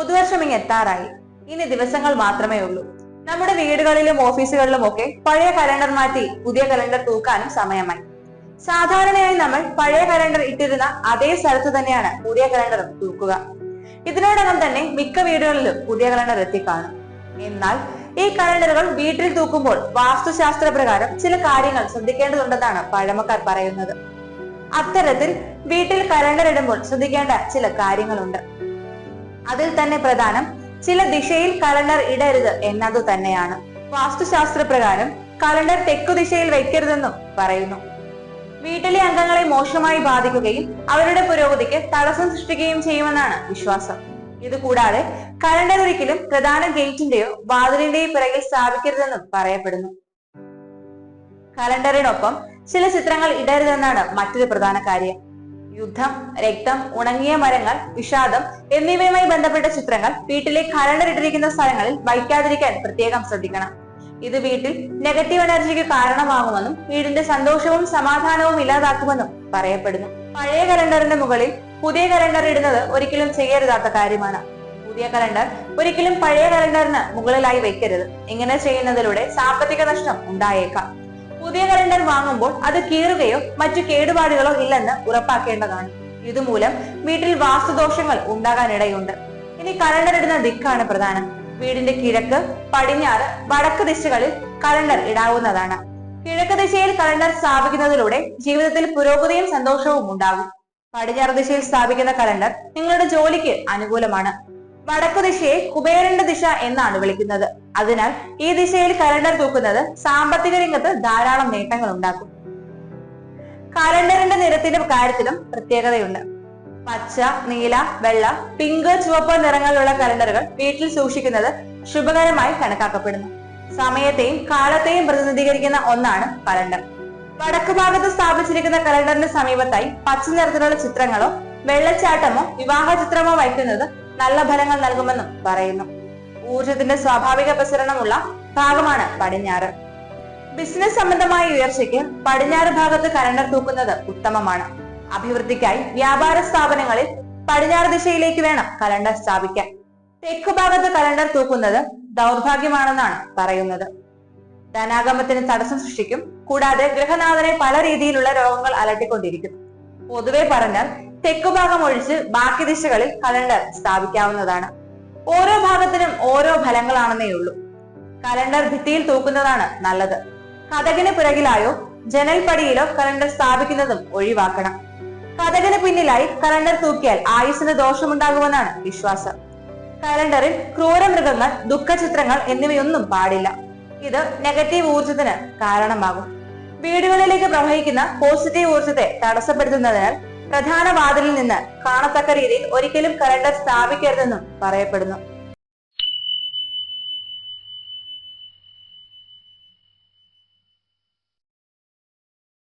ഇങ്ങ് എത്താറായി. ഇനി ദിവസങ്ങൾ മാത്രമേ ഉള്ളൂ. നമ്മുടെ വീടുകളിലും ഓഫീസുകളിലും ഒക്കെ പഴയ കലണ്ടർ മാറ്റി പുതിയ കലണ്ടർ തൂക്കാനും സമയമായി. സാധാരണയായി നമ്മൾ പഴയ കലണ്ടർ ഇട്ടിരുന്ന അതേ സ്ഥലത്ത് തന്നെയാണ് പുതിയ കലണ്ടർ തൂക്കുക. ഇതിനോടകം തന്നെ മിക്ക വീടുകളിലും പുതിയ കലണ്ടർ എത്തിക്കാണും. എന്നാൽ ഈ കലണ്ടറുകൾ വീട്ടിൽ തൂക്കുമ്പോൾ വാസ്തുശാസ്ത്ര പ്രകാരം ചില കാര്യങ്ങൾ ശ്രദ്ധിക്കേണ്ടതുണ്ടെന്നാണ് പഴമക്കാർ പറയുന്നത്. അത്തരത്തിൽ വീട്ടിൽ കലണ്ടർ ഇടുമ്പോൾ ശ്രദ്ധിക്കേണ്ട ചില കാര്യങ്ങളുണ്ട്. അതിൽ തന്നെ പ്രധാനം ചില ദിശയിൽ കലണ്ടർ ഇടരുത് എന്നതു തന്നെയാണ്. വാസ്തുശാസ്ത്ര പ്രകാരം കലണ്ടർ തെക്കു ദിശയിൽ വയ്ക്കരുതെന്നും പറയുന്നു. വീട്ടിലെ അംഗങ്ങളെ മോശമായി ബാധിക്കുകയും അവരുടെ പുരോഗതിക്ക് തടസ്സം സൃഷ്ടിക്കുകയും ചെയ്യുമെന്നാണ് വിശ്വാസം. ഇതുകൂടാതെ കലണ്ടർ ഒരിക്കലും പ്രധാന ഗേറ്റിന്റെയോ വാതിലിന്റെയോ പിറകിൽ സ്ഥാപിക്കരുതെന്നും പറയപ്പെടുന്നു. കലണ്ടറിനൊപ്പം ചില ചിത്രങ്ങൾ ഇടരുതെന്നാണ് മറ്റൊരു പ്രധാന കാര്യം. യുദ്ധം രക്തം ഉണങ്ങിയ മരങ്ങൾ വിഷാദം എന്നിവയുമായി ബന്ധപ്പെട്ട ചിത്രങ്ങൾ വീട്ടിലെ കരണ്ടിട്ടിരിക്കുന്ന സ്ഥലങ്ങളിൽ വയ്ക്കാതിരിക്കാൻ പ്രത്യേകം ശ്രദ്ധിക്കണം. ഇത് വീട്ടിൽ നെഗറ്റീവ് എനർജിക്ക് കാരണമാകുമെന്നും വീടിന്റെ സന്തോഷവും സമാധാനവും ഇല്ലാതാക്കുമെന്നും പറയപ്പെടുന്നു. പഴയ കലണ്ടറിന്റെ മുകളിൽ പുതിയ കലണ്ടർ ഇടുന്നത് ഒരിക്കലും ചെയ്യരുതാത്ത കാര്യമാണ്. പുതിയ കലണ്ടർ ഒരിക്കലും പഴയ കലണ്ടറിന് മുകളിലായി വെക്കരുത് ഇങ്ങനെ ചെയ്യുന്നതിലൂടെ സാമ്പത്തിക നഷ്ടം ഉണ്ടായേക്കാം. പുതിയ കലണ്ടർ വാങ്ങുമ്പോൾ അത് കീറുകയോ മറ്റു കേടുപാടുകളോ ഇല്ലെന്ന് ഉറപ്പാക്കേണ്ടതാണ്. ഇതുമൂലം വീട്ടിൽ വാസ്തുദോഷങ്ങൾ ഉണ്ടാകാനിടയുണ്ട്. ഇനി കലണ്ടർ ഇടുന്ന ദിക്കാണ് പ്രധാനം. വീടിന്റെ കിഴക്ക് പടിഞ്ഞാറ് വടക്ക് ദിശകളിൽ കലണ്ടർ ഇടാവുന്നതാണ്. കിഴക്ക് ദിശയിൽ കലണ്ടർ സ്ഥാപിക്കുന്നതിലൂടെ ജീവിതത്തിൽ പുരോഗതിയും സന്തോഷവും ഉണ്ടാകും. പടിഞ്ഞാറ് ദിശയിൽ സ്ഥാപിക്കുന്ന കലണ്ടർ നിങ്ങളുടെ ജോലിക്ക് അനുകൂലമാണ്. വടക്കു ദിശയെ കുബേരന്റെ ദിശ എന്നാണ് വിളിക്കുന്നത്. അതിനാൽ ഈ ദിശയിൽ കലണ്ടർ തൂക്കുന്നത് സാമ്പത്തിക രംഗത്ത് ധാരാളം നേട്ടങ്ങൾ ഉണ്ടാക്കും. കലണ്ടറിന്റെ നിറത്തിന്റെ കാര്യത്തിലും പ്രത്യേകതയുണ്ട്. പച്ച നീല വെള്ള പിങ്ക് ചുവപ്പ് നിറങ്ങളിലുള്ള കലണ്ടറുകൾ വീട്ടിൽ സൂക്ഷിക്കുന്നത് ശുഭകരമായി കണക്കാക്കപ്പെടുന്നു. സമയത്തെയും കാലത്തെയും പ്രതിനിധീകരിക്കുന്ന ഒന്നാണ് കലണ്ടർ. വടക്കു ഭാഗത്ത് സ്ഥാപിച്ചിരിക്കുന്ന കലണ്ടറിന് സമീപത്തായി പച്ച നിറത്തിലുള്ള ചിത്രങ്ങളോ വെള്ളച്ചാട്ടമോ വിവാഹ ചിത്രമോ വയ്ക്കുന്നത് നല്ല ഫലങ്ങൾ നൽകുമെന്നും പറയുന്നു. ഊർജത്തിന്റെ സ്വാഭാവിക പ്രസരണമുള്ള ഭാഗമാണ് പടിഞ്ഞാറ്. ബിസിനസ് സംബന്ധമായ ഉയർച്ചയ്ക്ക് പടിഞ്ഞാറ് ഭാഗത്ത് കലണ്ടർ തൂക്കുന്നത് ഉത്തമമാണ്. അഭിവൃദ്ധിക്കായി വ്യാപാര സ്ഥാപനങ്ങളിൽ പടിഞ്ഞാറ് ദിശയിലേക്ക് വേണം കലണ്ടർ സ്ഥാപിക്കാൻ. തെക്കു ഭാഗത്ത് കലണ്ടർ തൂക്കുന്നത് ദൗർഭാഗ്യമാണെന്നാണ് പറയുന്നത്. ധനാഗമത്തിന് തടസ്സം സൃഷ്ടിക്കും കൂടാതെ ഗൃഹനാഥനെ പല രീതിയിലുള്ള രോഗങ്ങൾ അലട്ടിക്കൊണ്ടിരിക്കും. പൊതുവെ പറഞ്ഞാൽ തെക്കുഭാഗം ഒഴിച്ച് ബാക്കി ദിശകളിൽ കലണ്ടർ സ്ഥാപിക്കാവുന്നതാണ്. ഓരോ ഭാഗത്തിനും ഓരോ ഫലങ്ങളാണെന്നേ ഉള്ളൂ. കലണ്ടർ ഭിത്തിയിൽ തൂക്കുന്നതാണ് നല്ലത്. കഥകിന് പിറകിലായോ ജനൽപ്പടിയിലോ കലണ്ടർ സ്ഥാപിക്കുന്നതും ഒഴിവാക്കണം. കഥകിന് പിന്നിലായി കലണ്ടർ തൂക്കിയാൽ ആയുസിന് ദോഷമുണ്ടാകുമെന്നാണ് വിശ്വാസം. കലണ്ടറിൽ ക്രൂരമൃഗങ്ങൾ ദുഃഖചിത്രങ്ങൾ എന്നിവയൊന്നും പാടില്ല. ഇത് നെഗറ്റീവ് ഊർജത്തിന് കാരണമാകും. വീടുകളിലേക്ക് പ്രവഹിക്കുന്ന പോസിറ്റീവ് ഊർജത്തെ തടസ്സപ്പെടുത്തുന്നതിനാൽ പ്രധാന വാതിലിൽ നിന്ന് കാണത്തക്ക രീതിയിൽ ഒരിക്കലും കലണ്ടർ സ്ഥാപിക്കരുതെന്നും പറയപ്പെടുന്നു.